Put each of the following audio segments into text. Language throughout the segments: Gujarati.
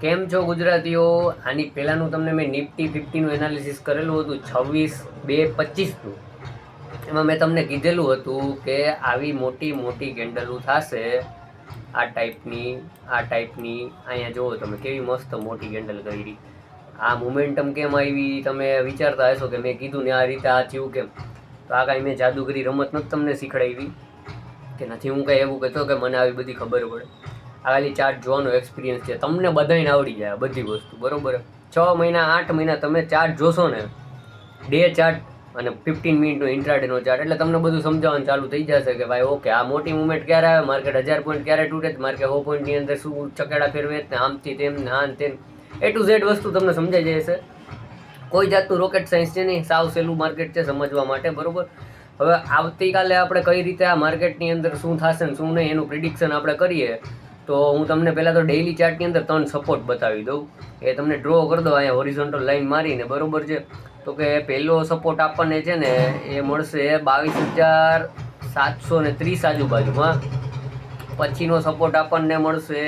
કેમ છો ગુજરાતીઓ? આની પહેલાંનું તમને મેં નિફ્ટી ફિફ્ટીનું એનાલિસિસ કરેલું હતું, છવ્વીસ બે પચીસનું. એમાં મેં તમને કીધેલું હતું કે આવી મોટી મોટી કેન્ડલો થશે. આ ટાઈપની આ ટાઈપની અહીંયા જુઓ તમે કેવી મસ્ત મોટી કેન્ડલ કરી. આ મોમેન્ટમ કેમ આવી, તમે વિચારતા હશો કે મેં કીધું ને આ રીતે આ થયું કેમ? તો આ કાંઈ મેં જાદુગરી રમત નથી તમને શીખડાવી. કે નથી હું કાંઈ એવું કહેતો કે મને આવી બધી ખબર પડે. આ ખાલી ચાર્ટ જોવાનો એક્સપિરિયન્સ છે. તમને બધાને આવડી જાય બધી વસ્તુ, બરોબર? છ મહિના, આઠ મહિના તમે ચાર્ટ જોશો ને ડે ચાર્ટ અને ફિફ્ટીન મિનિટનો ઇન્ટ્રાડેનો ચાર્ટ એટલે તમને બધું સમજાવવાનું ચાલુ થઈ જશે કે ભાઈ ઓકે આ મોટી મુવમેન્ટ ક્યારે આવે? માર્કેટ હજાર પોઈન્ટ ક્યારે તૂટે? માર્કેટ સો પોઈન્ટની અંદર શું ચકેડા ફેરવે? ને આમથી તેમ ને આન તેમ. એ ટુ ઝેડ વસ્તુ તમને સમજાઈ જશે કોઈ જાતનું રોકેટ સાયન્સ છે નહીં. સાવ સહેલું માર્કેટ છે સમજવા માટે, બરોબર? હવે આવતીકાલે આપણે કઈ રીતે આ માર્કેટની અંદર શું થશે ને શું નહીં એનું પ્રિડિક્શન આપણે કરીએ. તો હું તમને પહેલાં તો ડેઇલી ચાર્ટની અંદર ત્રણ સપોર્ટ બતાવી દઉં. એ તમને ડ્રો કરી દો, અહીંયા હોરિઝોન્ટલ લાઈન મારીને, બરોબર છે? તો કે પહેલો સપોર્ટ આપણને છે ને, એ મળશે બાવીસ હજાર સાતસો ને ત્રીસ આજુબાજુમાં. પછીનો સપોર્ટ આપણને મળશે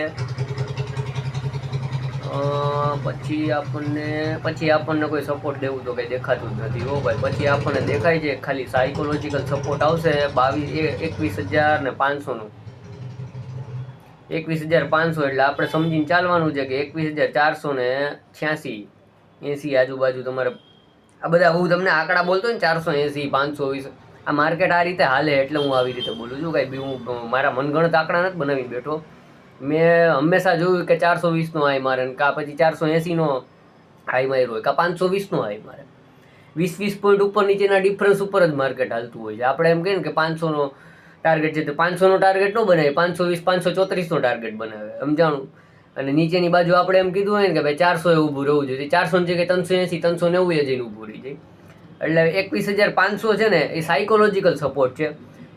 પછી આપણને પછી આપણને કોઈ સપોર્ટ દેવું તો કંઈ દેખાતું જ નથી. હો ભાઈ, પછી આપણને દેખાય છે, ખાલી સાયકોલોજીકલ સપોર્ટ આવશે બાવીસ એકવીસ હજાર ને પાંચસોનું. એકવીસ હજાર પાંચસો એટલે આપણે સમજીને ચાલવાનું છે કે એકવીસ હજાર ચારસો ને છ્યાસી એંસી આજુબાજુ તમારે આ બધા હું તમને આંકડા બોલતો હોય ને, ચારસો એંસી, પાંચસો વીસ, આ માર્કેટ આ રીતે હાલે એટલે હું આવી રીતે બોલું છું. કાંઈ બી હું મારા મનગણત આંકડા નથી બનાવીને બેઠો. મેં હંમેશા જોયું કે ચારસો વીસનો હાઈ મારે કાં પછી ચારસો એંસીનો હાઈ માર્યો હોય, કાં પાંચસો વીસનો હાઈ મારે. વીસ વીસ પોઈન્ટ ઉપર નીચેના ડિફરન્સ ઉપર જ માર્કેટ હાલતું હોય છે. આપણે એમ કહીએ ને કે પાંચસોનો ટાર્ગેટ છે તો પાંચસોનો ટાર્ગેટ ન બનાવે પાંચસો વીસ પાંચસો ચોત્રીસનો ટાર્ગેટ બનાવે, સમજાણું? અને નીચેની બાજુ આપણે એમ કીધું હોય ને કે ભાઈ ચારસો એ ઊભું રહેવું જોઈએ. ચારસો જગ્યાએ ત્રણસો એંસી ત્રણસો નેવું એ જઈને ઊભું રહી જાય. એટલે એકવીસ હજાર પાંચસો છે ને, એ સાયકોલોજીકલ સપોર્ટ છે.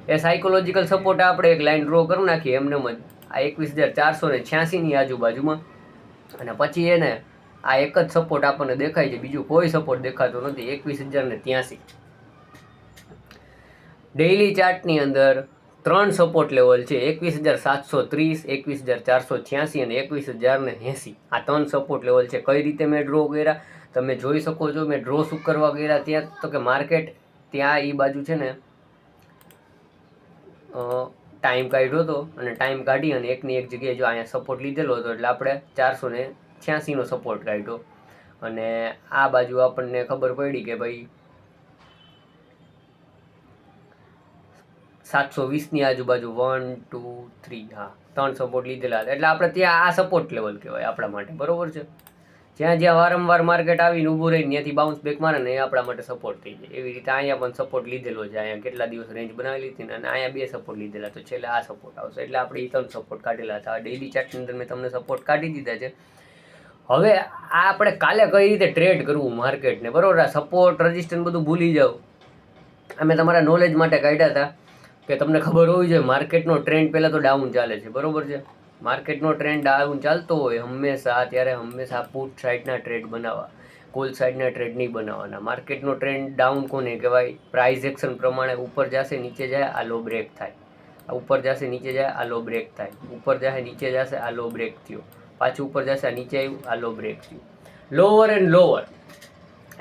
એ સાયકોલોજીકલ સપોર્ટ આપણે એક લાઇન ડ્રો કરી નાખીએ એમને જ આ એકવીસ હજાર ચારસો ને છ્યાસીની આજુબાજુમાં. અને પછી એને આ એક જ સપોર્ટ આપણને દેખાય છે. બીજું કોઈ સપોર્ટ દેખાતો નથી. એકવીસ હજાર ને ત્યાંસી. ડેઇલી ચાર્ટની અંદર ત્રણ સપોર્ટ લેવલ છે. એકવીસ હજાર સાતસો ત્રીસ, એકવીસ હજાર ચારસો છ્યાસી અને એકવીસ હજાર ને એંસી. આ ત્રણ સપોર્ટ લેવલ છે. કઈ રીતે મેં ડ્રો કર્યા? તમે જોઈ શકો છો, મેં ડ્રો શું કરવા ગયા ત્યાં? તો કે માર્કેટ ત્યાં એ બાજુ છે ને ટાઈમ કાઢ્યો હતો અને ટાઈમ કાઢી અને એકની એક જગ્યાએ જો અહીંયા સપોર્ટ લીધેલો હતો એટલે આપણે ચારસો ને છ્યાસીનો સપોર્ટ કાઢ્યો. અને આ બાજુ આપણને ખબર પડી કે ભાઈ સાતસો વીસની આજુબાજુ, વન, ટુ, થ્રી, હા, ત્રણ સપોર્ટ લીધેલા હતા એટલે આપણે ત્યાં આ સપોર્ટ લેવલ કહેવાય આપણા માટે, બરોબર છે? જ્યાં જ્યાં વારંવાર માર્કેટ આવીને ઊભું રહીને ત્યાંથી બાઉન્સ બેક મારે ને એ આપણા માટે સપોર્ટ થઈ જાય. એવી રીતે અહીંયા પણ સપોર્ટ લીધેલો છે. અહીંયા કેટલા દિવસ રેન્જ બનાવેલી હતી અને અહીંયા બે સપોર્ટ લીધેલા તો છેલ્લે આ સપોર્ટ આવશે. એટલે આપણે એ ત્રણ સપોર્ટ કાઢેલા હતા. ડેલી ચાર્ટની અંદર મેં તમને સપોર્ટ કાઢી દીધા છે. હવે આ આપણે કાલે કઈ રીતે ટ્રેડ કરવું માર્કેટને બરાબર? આ સપોર્ટ રજિસ્ટર બધું ભૂલી જાઓ. અમે તમારા નોલેજ માટે કાઢ્યા હતા. કે તમને ખબર હોવી જોઈએ, માર્કેટનો ટ્રેન્ડ પહેલાં તો ડાઉન ચાલે છે, બરોબર છે? માર્કેટનો ટ્રેન્ડ ડાઉન ચાલતો હોય, હંમેશા ત્યારે હંમેશા પુટ સાઈડના ટ્રેડ બનાવવા કોલ સાઈડના ટ્રેડ નહીં બનાવવાના. માર્કેટનો ટ્રેન્ડ ડાઉન કોને કહેવાય? પ્રાઇઝ એક્શન પ્રમાણે ઉપર જશે, નીચે જાય, આ લો બ્રેક થાય. ઉપર જશે, નીચે જાય, આ લો બ્રેક થાય. ઉપર જશે, નીચે જશે, આ લો બ્રેક થયો. પાછું ઉપર જશે, આ નીચે આવ્યું, આ લો બ્રેક થયું. લોઅર એન્ડ લોઅર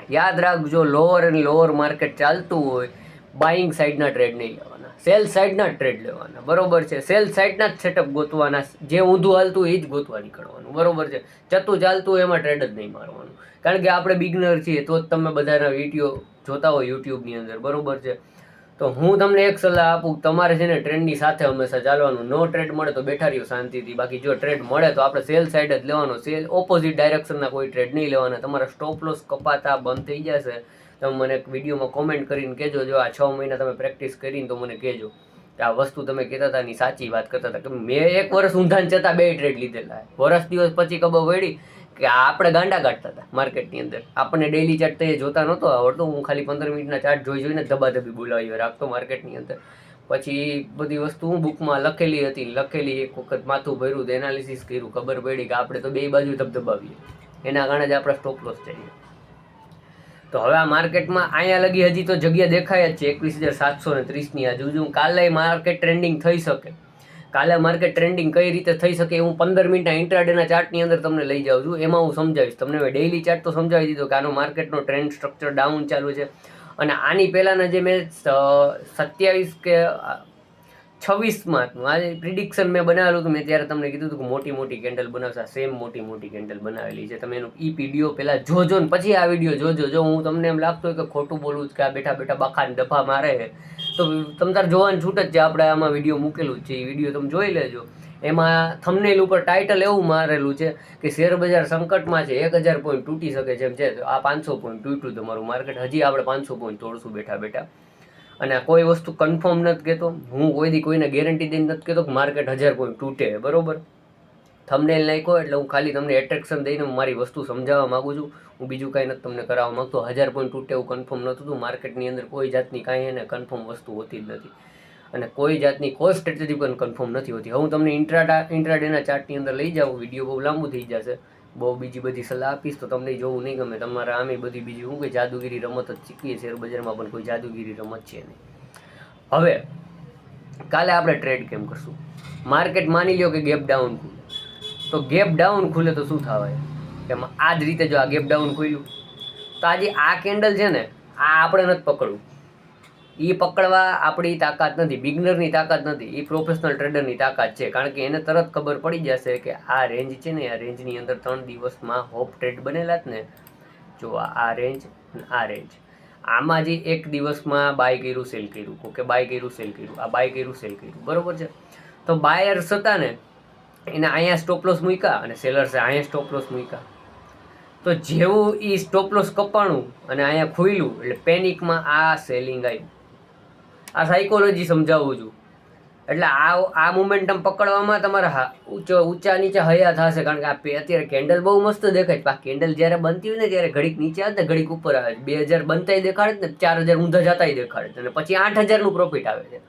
યાદ રાખજો લોઅર એન્ડ લોઅર માર્કેટ ચાલતું હોય બાઇંગ સાઈડના ટ્રેડ નહીં લેવાના. સેલ સાઈડના ટ્રેડ લેવાના. બરોબર છે. સેલ સાઈડના જ સેટઅપ ગોતવાના. જે ઊંધું હાલતું એ જ ગોતવા નીકળવાનું. બરોબર છે. ચતું ચાલતું એમાં ટ્રેડ જ નહીં મારવાનું. કારણ કે આપણે બિગનર છીએ, તો જ તમે બધાના વીડિયો જોતા હોય યુટ્યુબની અંદર. બરોબર છે. તો હું તમને એક સલાહ આપું, તમારે છે ને ટ્રેન્ડની સાથે હંમેશા ચાલવાનું. નો ટ્રેડ મળે તો બેઠા રહ્યો શાંતિથી. બાકી જો ટ્રેડ મળે તો આપણે સેલ સાઈડ જ લેવાનો. સેલ ઓપોઝિટ ડાયરેક્શનના કોઈ ટ્રેડ નહીં લેવાના. તમારા સ્ટોપ લોસ કપાતા બંધ થઈ જશે. તમે મને વિડીયોમાં કોમેન્ટ કરીને કહેજો. જો આ છ મહિના તમે પ્રેક્ટિસ કરીને તો મને કહેજો. કે આ વસ્તુ તમે કહેતા હતા ની સાચી વાત કરતા હતા. કે મેં એક વર્ષ ઊંધાને છતાં બે ટ્રેડ લીધેલા. વર્ષ દિવસ પછી ખબર પડી કે આપણે ગાંડા કાઢતા હતા માર્કેટની અંદર. આપણને ડેલી ચાર્ટ તો એ જોતા નહોતો આવડતો. હું ખાલી પંદર મિનિટના ચાર્ટ જોઈ જોઈને ધબાધબી બોલાવી રાખતો માર્કેટની અંદર. પછી બધી વસ્તુ હું બુકમાં લખેલી હતી લખેલી એક વખત માથું ભર્યું એનાલિસિસ કર્યું. ખબર પડી કે આપણે તો બે બાજુ ધબધબાવીએ. એના કારણે જ આપણા સ્ટોપ લોસ જઈએ તો હવે આ માર્કેટમાં અહીંયા લગી હજી તો જગ્યા દેખાય જ છે, એકવીસ હજાર સાતસો ને ત્રીસની આજુ કાલે માર્કેટ ટ્રેન્ડિંગ થઈ શકે. કાલે માર્કેટ ટ્રેન્ડિંગ કઈ રીતે થઈ શકે હું પંદર મિનિટના ઇન્ટ્રાડેના ચાર્ટની અંદર તમને લઈ જાઉં છું. એમાં હું સમજાવીશ. તમને મેં ડેઇલી ચાર્ટ તો સમજાવી દીધો કે આનો માર્કેટનો ટ્રેન્ડ સ્ટ્રક્ચર ડાઉન ચાલુ છે. અને આની પહેલાંના જે મેં સત્યાવીસ કે છવ્વીસમાં આજે પ્રિડિક્શન મેં બનાવેલું હતું. મેં ત્યારે તમને કીધું હતું કે મોટી મોટી કેન્ડલ બનાવશે. સેમ મોટી મોટી કેન્ડલ બનાવેલી છે. તમે એનું ઈ વીડિયો પહેલાં જોજો ને. પછી આ વીડિયો જોજો. જો હું તમને એમ લાગતું હોય કે ખોટું બોલું કે આ બેઠા બેઠા બખાને ડફા મારે છે, તો તમ તાર જોવાની છૂટ જ છે. આપણે આમાં વીડિયો મૂકેલું જ છે. એ વીડિયો તમે જોઈ લેજો. એમાં થમનેલ ઉપર ટાઇટલ એવું મારેલું છે કે શેર બજાર સંકટમાં છે. એક હજાર પોઈન્ટ તૂટી શકે છે એમ છે. આ પાંચસો પોઈન્ટ તૂટ્યું તમારું માર્કેટ હજી આપણે પાંચસો પોઈન્ટ તોડશું બેઠા બેઠા. અને કોઈ વસ્તુ કન્ફર્મ નથી કહેતો હું કોઈ દી કોઈને ગેરંટી દઈને નથી કહેતો કે માર્કેટ હજાર પોઈન્ટ તૂટે, બરાબર? થંબનેલ નાખ્યો એટલે હું ખાલી તમને એટ્રેક્શન દઈને હું મારી વસ્તુ સમજાવવા માગું છું. હું બીજું કાંઈ નથી તમને કરાવવા માગતો. હજાર પોઈન્ટ તૂટે એવું કન્ફર્મ નહોતું હતું માર્કેટની અંદર કોઈ જાતની કાંઈ એને કન્ફર્મ વસ્તુ હોતી જ નથી. અને કોઈ જાતની કોઈ સ્ટ્રેટેજી પણ કન્ફર્મ નથી હોતી. હું તમને ઇન્ટ્રાડા ઇન્ટ્રાડેના ચાર્ટની અંદર લઈ જાઉં. વીડિયો બહુ લાંબુ થઈ જશે. બહુ બીજી બધી સલાહ આપીશ તો તમને જોવું નહીં ગમે. તમારે આમે બધી બીજી હું કે જાદુગીરી રમત જ શીખીએ શેરબજારમાં પણ કોઈ જાદુગીરી રમત છે નહીં. હવે, કાલે આપણે ટ્રેડ કેમ કરશું. માર્કેટ માની લ્યો કે ગેપ ડાઉન ખુલે. તો ગેપ ડાઉન ખુલે તો શું થવાય? કે આ જ રીતે જો આ ગેપ ડાઉન ખુલ્યું. તો આજે આ કેન્ડલ છે ને, આ આપણે નથી પકડવું. એ પકડવા આપણી તાકાત નથી, બિગનરની તાકાત નથી એ પ્રોફેશનલ ટ્રેડરની તાકાત છે. કારણ કે એને તરત ખબર પડી જશે કે આ રેન્જ છે ને, આ રેન્જની અંદર ત્રણ દિવસમાં હોપ ટ્રેડ બનેલા જ ને. જો આ રેન્જ આ રેન્જ આમાં જે એક દિવસમાં બાય કર્યું સેલ કર્યું. ઓકે બાય કર્યું સેલ કર્યું. આ બાય કર્યું સેલ કર્યું. બરોબર છે? તો બાયર્સ હતા ને, એને અહીંયા સ્ટોપલોસ મૂક્યા અને સેલર્સે અહીંયા સ્ટોપલોસ મૂક્યા. તો જેવું એ સ્ટોપલોસ કપાણું અને અહીંયા ખોઈલું એટલે પેનિકમાં આ સેલિંગ આવ્યું આ સાયકોલોજી સમજાવું છું. એટલે આ આ મોમેન્ટમ પકડવામાં તમારે ઊંચો ઊંચા નીચે હયા થશે, કારણ કે આ અત્યારે કેન્ડલ બહુ મસ્ત દેખાય છે. આ કેન્ડલ જ્યારે બનતી હોય ને, ત્યારે ઘડીક નીચે આવે ને ઘડીક ઉપર આવે બે હજાર બનતા દેખાડે ને, ચાર હજાર ઊંધા જતાય દેખાડે અને પછી આઠ હજારનું પ્રોફિટ આવે છે.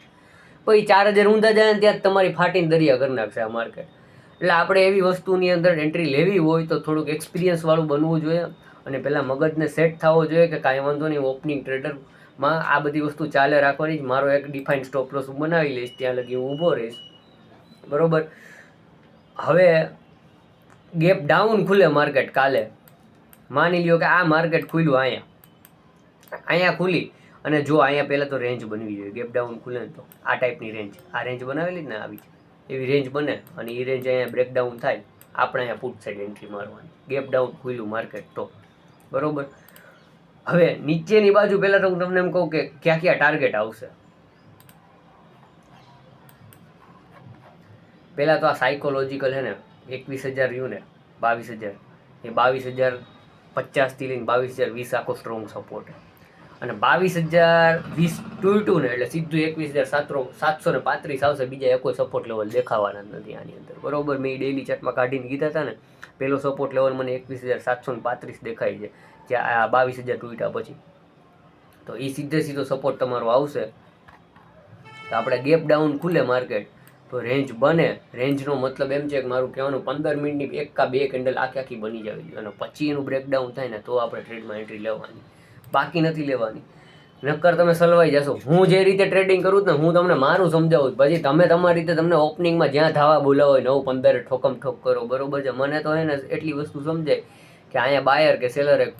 પછી ચાર હજાર ઊંધા જાય ને, ત્યાં તમારી ફાટીને દરિયા કરી નાખશે આ માર્કેટ એટલે આપણે એવી વસ્તુની અંદર એન્ટ્રી લેવી હોય તો થોડુંક એક્સપિરિયન્સવાળું બનવું જોઈએ. અને પહેલાં મગજને સેટ થવો જોઈએ કે કાંઈ વાંધો નહીં ઓપનિંગ ટ્રેડરમાં આ બધી વસ્તુ ચાલે રાખવાની જ. મારો એક ડિફાઇન સ્ટોપ લોસ હું બનાવી લઈશ, ત્યાં લગી હું ઊભો રહીશ. બરોબર? હવે ગેપ ડાઉન ખુલે માર્કેટ કાલે. માની લ્યો કે આ માર્કેટ ખુલ્યું અહીંયા. અહીંયા ખુલી અને જો અહીંયા પહેલાં તો રેન્જ બનવી જોઈએ. ગેપ ડાઉન ખુલે તો. આ ટાઈપની રેન્જ આ રેન્જ બનાવેલી ને આવી એવી રેન્જ બને અને એ રેન્જ અહીંયા બ્રેકડાઉન થાય. આપણે અહીંયા પુટ સાઈડ એન્ટ્રી મારવાની. ગેપ ડાઉન ખુલ્યું માર્કેટ તો. બરોબર? હવે નીચેની બાજુ પહેલાં તો હું તમને એમ કહું કે ક્યાં ક્યાં ટાર્ગેટ આવશે. પહેલાં તો આ સાયકોલોજીકલ છે ને, એકવીસ હજાર રહ્યું ને, બાવીસ હજાર. એ બાવીસ હજાર પચાસથી લઈને બાવીસ હજાર વીસ આખો સ્ટ્રોંગ સપોર્ટ અને બાવીસ હજાર વીસ ટુ ટુ ને, એટલે સીધું એકવીસ હજાર સાતસો સાતસો ને પાંત્રીસ આવશે, બીજા એકો સપોર્ટ લેવલ દેખાવાના નથી આની અંદર. બરોબર? મેં ડેલી ચાર્ટમાં કાઢીને કીધા હતા ને, પહેલો સપોર્ટ લેવલ મને એકવીસ હજાર સાતસો ને પાંત્રીસ દેખાય છે. જે આ બાવીસ હજાર તૂટ્યા પછી. તો એ સીધે સીધો સપોર્ટ તમારો આવશે. તો આપણે ગેપ ડાઉન ખુલે માર્કેટ તો રેન્જ બને. રેન્જનો મતલબ એમ છે કે મારું કહેવાનું પંદર મિનિટની એક કા બે કેન્ડલ આખી આખી બની જવી જોઈએ. અને પછી એનું બ્રેકડાઉન થાય ને તો આપણે ટ્રેડમાં એન્ટ્રી લેવાની. બાકી નથી લેવાની. નક્કર તમે સલવાઈ જશો. હું જે રીતે ટ્રેડિંગ કરું ને, હું તમને મારું સમજાવું. પછી તમે તમારી રીતે તમને ઓપનિંગમાં જ્યાં ધાવા બોલાવો હોય નવ પંદર ઠોકમ ઠોક કરો. બરોબર છે? મને તો એને એટલી વસ્તુ સમજાય કે અહીંયા બાયર કે સેલરે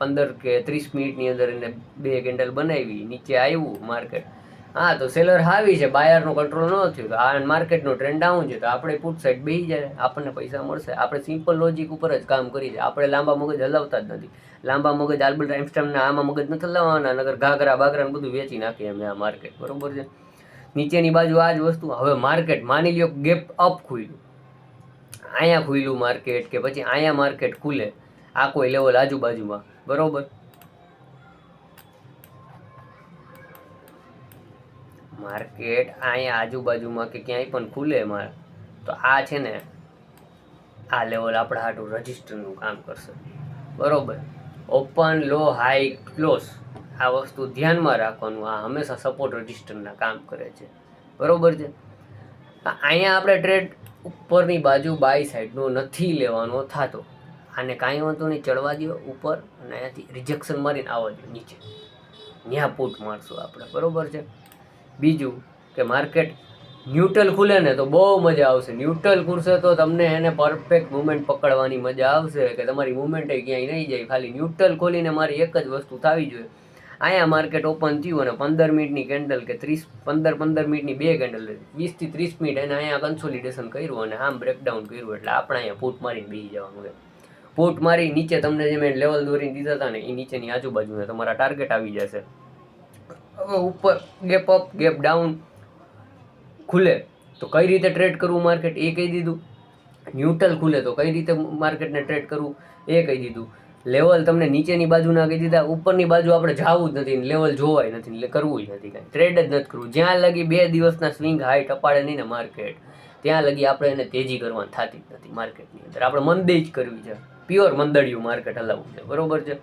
પંદર કે ત્રીસ મિનિટની અંદર એને બે કેન્ડલ બનાવી, નીચે આવ્યું માર્કેટ. હા, તો સેલર હાવી છે બાયરનો કંટ્રોલ ન થયો. તો આ માર્કેટનો ટ્રેન્ડ ડાઉન છે, તો આપણે પુટ સાઈડ બેસી જાય, આપણને પૈસા મળશે. આપણે સિમ્પલ લોજિક ઉપર જ કામ કરી છે આપણે લાંબા મગજ હલાવતા જ નથી. લાંબા મગજ આલ્બર્ટ આઇન્સ્ટાઈનના આમાં મગજ નથી હલાવવાના નગર ઘાઘરા બાઘરાને બધું વેચી નાખીએ અમે આ માર્કેટ. બરોબર છે? નીચેની બાજુ આ જ વસ્તુ. હવે માર્કેટ, માની લ્યો ગેપ અપ ખુલ્યું અહીંયા ખુલ્યું માર્કેટ કે પછી અહીંયા માર્કેટ ખુલે. આ કોઈ લેવલ આજુબાજુમાં. બરોબર? માર્કેટ અહીંયા આજુબાજુમાં કે ક્યાંય પણ ખુલે મારે, તો આ છે ને, આ લેવલ આપણા હાટું રજિસ્ટરનું કામ કરશે. બરોબર? ઓપન લો હાઈ ક્લોઝ આ વસ્તુ ધ્યાનમાં રાખવાનું, આ હંમેશા સપોર્ટ રજિસ્ટરના કામ કરે છે. બરોબર છે? અહીંયા આપણે ટ્રેડ ઉપરની બાજુ બાય સાઈડનો નથી લેવાનો થતો. આને કાંઈ વાંધો નહીં, ચડવા દો ઉપર અને અહીંયાથી રિજેક્શન મારીને આવવા દો નીચે. ત્યાં પૂટ મારશું આપણે, બરોબર છે? બીજું કે માર્કેટ ન્યુટ્રલ ખુલે ને તો બહુ મજા આવશે. ન્યુટ્રલ ખુલશે તો તમને એને પરફેક્ટ મુમેન્ટ પકડવાની મજા આવશે કે તમારી મુમેન્ટ ક્યાંય નહીં જાય. ખાલી ન્યુટ્રલ ખોલીને મારી એક જ વસ્તુ થવી જોઈએ. અહીંયા માર્કેટ ઓપન થયું અને પંદર મિનિટની કેન્ડલ કે ત્રીસ, પંદર પંદર મિનિટની બે કેન્ડલ વીસથી ત્રીસ મિનિટ એને અહીંયા કન્સોલિડેશન કર્યું અને આમ બ્રેકડાઉન કર્યું એટલે આપણે અહીંયા ફૂટ મારીને બેસી જવાનું છે ફૂટ મારી નીચે તમને જે મેં લેવલ દોરીને દીધા હતા ને એ નીચેની આજુબાજુને તમારા ટાર્ગેટ આવી જશે. હવે ઉપર ગેપ અપ ગેપ ડાઉન ખુલે તો કઈ રીતે ટ્રેડ કરવું માર્કેટ એ કહી દીધું. ન્યુટ્રલ ખુલે તો કઈ રીતે માર્કેટને ટ્રેડ કરવું? એ કહી દીધું. લેવલ તમને નીચેની બાજુના કહી દીધા, ઉપરની બાજુ આપણે જવું જ નથી લેવલ જોવાય નથી એટલે કરવું જ નથી કાંઈ. ટ્રેડ જ નથી કરવું. જ્યાં લગી બે દિવસના સ્વિંગ હાઈ ટપાડે નહીં ને માર્કેટ ત્યાં લગી આપણે એને તેજી કરવાની થતી જ નથી માર્કેટની અંદર. આપણે મંદી જ કરવી છે. પ્યોર મંદળિયું માર્કેટ હલાવવું છે, બરોબર છે?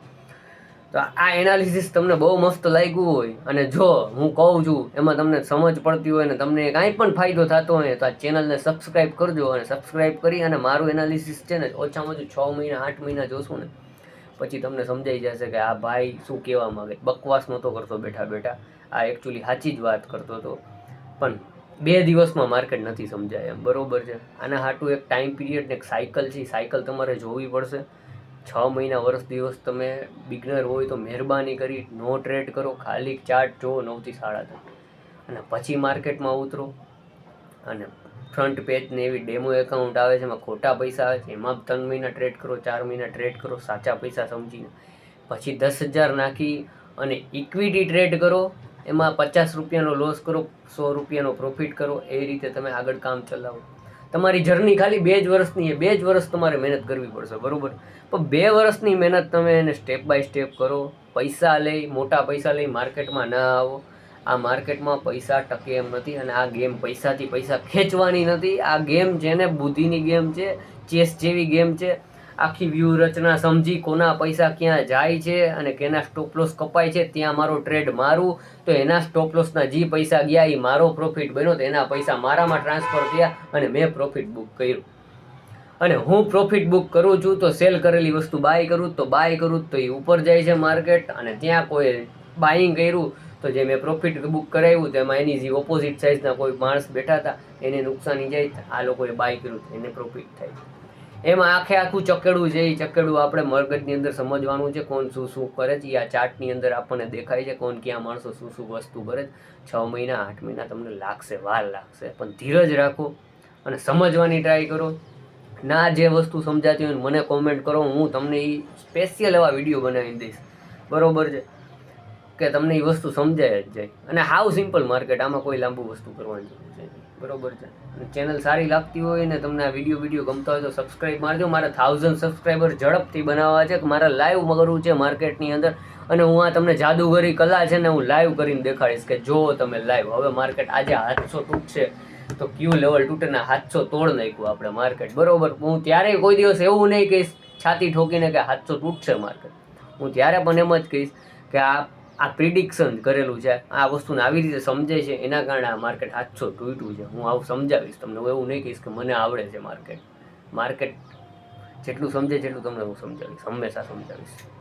તો આ એનાલિસિસ તમને બહુ મસ્ત લાગ્યું હોય, અને જો હું કહું છું, એમાં તમને સમજ પડતી હોય ને તમને કાંઈ પણ ફાયદો થતો હોય તો આ ચેનલને સબસ્ક્રાઇબ કરજો, અને સબસ્ક્રાઇબ કરી અને મારું એનાલિસિસ છે ને ઓછામાં ઓછું છ મહિના, આઠ મહિના જોશું ને, પછી તમને સમજાઈ જશે કે આ ભાઈ શું કહેવા માગે. બકવાસ નહોતો કરતો બેઠા બેઠા. આ એકચ્યુઅલી સાચી જ વાત કરતો હતો. પણ બે દિવસમાં માર્કેટ નથી સમજાય એમ. બરોબર છે? આના હાટું એક ટાઈમ પીરિયડ એક સાયકલ છે. સાયકલ તમારે જોવી પડશે. છ મહિના વર્ષ દિવસ તમે બિગનર હોય તો મહેરબાની કરી નો ટ્રેડ કરો, ખાલી ચાર્ટ જુઓ, નવથી સાડા ત્રણ. અને પછી માર્કેટમાં ઉતરો. અને ફ્રન્ટ પેજને એવી ડેમો એકાઉન્ટ આવે છે, એમાં ખોટા પૈસા આવે છે. એમાં ત્રણ મહિના ટ્રેડ કરો, ચાર મહિના ટ્રેડ કરો, સાચા પૈસા સમજીને. પછી દસ હજાર નાખી અને ઇક્વિટી ટ્રેડ કરો. એમાં પચાસ રૂપિયાનો લોસ કરો, સો રૂપિયાનો પ્રોફિટ કરો, એ રીતે તમે આગળ કામ ચલાવો. તમારી જર્ની ખાલી બે જ વર્ષની એ બે જ વર્ષ તમારે મહેનત કરવી પડશે, બરાબર? પણ બે વર્ષની મહેનત તમે એને સ્ટેપ બાય સ્ટેપ કરો, પૈસા લઈ, મોટા પૈસા લઈ માર્કેટમાં ના આવો. આ માર્કેટમાં પૈસા ટકે એમ નથી અને આ ગેમ પૈસાથી પૈસા ખેંચવાની નથી. આ ગેમ છે ને બુદ્ધિની ગેમ છે, ચેસ જેવી ગેમ છે આખી વ્યૂહરચના સમજી કોના પૈસા ક્યાં જાય છે અને કેના સ્ટોપ લોસ કપાય છે, ત્યાં મારો ટ્રેડ મારું, તો એના સ્ટોપ લોસના જે પૈસા ગયા એ મારો પ્રોફિટ બન્યો, તો એના પૈસા મારામાં ટ્રાન્સફર થયા અને મેં પ્રોફિટ બુક કર્યું. અને હું પ્રોફિટ બુક કરું છું, તો સેલ કરેલી વસ્તુ બાય કરું, તો બાય કરું, તો એ ઉપર જાય છે માર્કેટ અને ત્યાં કોઈ બાઇંગ કર્યું, તો જે મેં પ્રોફિટ બુક કરાવ્યું, તો એમાં એની જે ઓપોઝિટ સાઇઝના કોઈ માણસ બેઠા હતા, એને નુકસાની જાય, આ લોકોએ બાય કર્યું એને પ્રોફિટ થાય. એમાં આખે આખું ચકેડું છે, એ ચકેડું આપણે મરગજની અંદર સમજવાનું છે કોણ શું શું કરે છે. આ ચાર્ટની અંદર આપણને દેખાય છે કોણ ક્યાં માણસો શું શું વસ્તુ કરે છે. છ મહિના, આઠ મહિના તમને લાગશે, વાર લાગશે. પણ ધીરજ રાખો અને સમજવાની ટ્રાય કરો. ના જે વસ્તુ સમજાતી હોય મને કોમેન્ટ કરો, હું તમને એ સ્પેશિયલ એવા વીડિયો બનાવી દઈશ. બરોબર છે? કે તમને એ વસ્તુ સમજાય જ જાય. અને હાવ સિમ્પલ માર્કેટ આમાં કોઈ લાંબુ વસ્તુ કરવાની જરૂર છે. બરોબર છે. ચેનલ સારી લાગતી હોય ને તમને આ વીડિયો વીડિયો ગમતા હોય તો સબસ્ક્રાઇબ મારજો. મારા થાઉઝન્ડ સબસ્ક્રાઈબર ઝડપથી બનાવવા છે કે મારા લાઈવ કરવું છે માર્કેટની અંદર. અને હું આ તમને જાદુગરી કલા છે ને હું લાઈવ કરીને દેખાડીશ કે જો તમે લાઈવ હવે માર્કેટ આજે હાથસો તૂટશે. તો ક્યુ લેવલ તૂટે ને હાથસો તોડ નાખ્યું આપણે માર્કેટ બરોબર? હું ત્યારે કોઈ દિવસ એવું નહીં કહીશ, છાતી ઠોકીને કે હાથસો તૂટશે માર્કેટ હું ત્યારે પણ એમ જ કહીશ કે આ આ પ્રિડિક્શન કરેલું છે. આ વસ્તુને આવી રીતે સમજે છે, એના કારણે આ માર્કેટ હાથસો તૂટ્યું છે. હું આવું સમજાવીશ. તમને હું એવું નહીં કહીશ કે મને આવડે છે માર્કેટ માર્કેટ જેટલું સમજે જેટલું તમને હું સમજાવીશ. હંમેશા સમજાવીશ.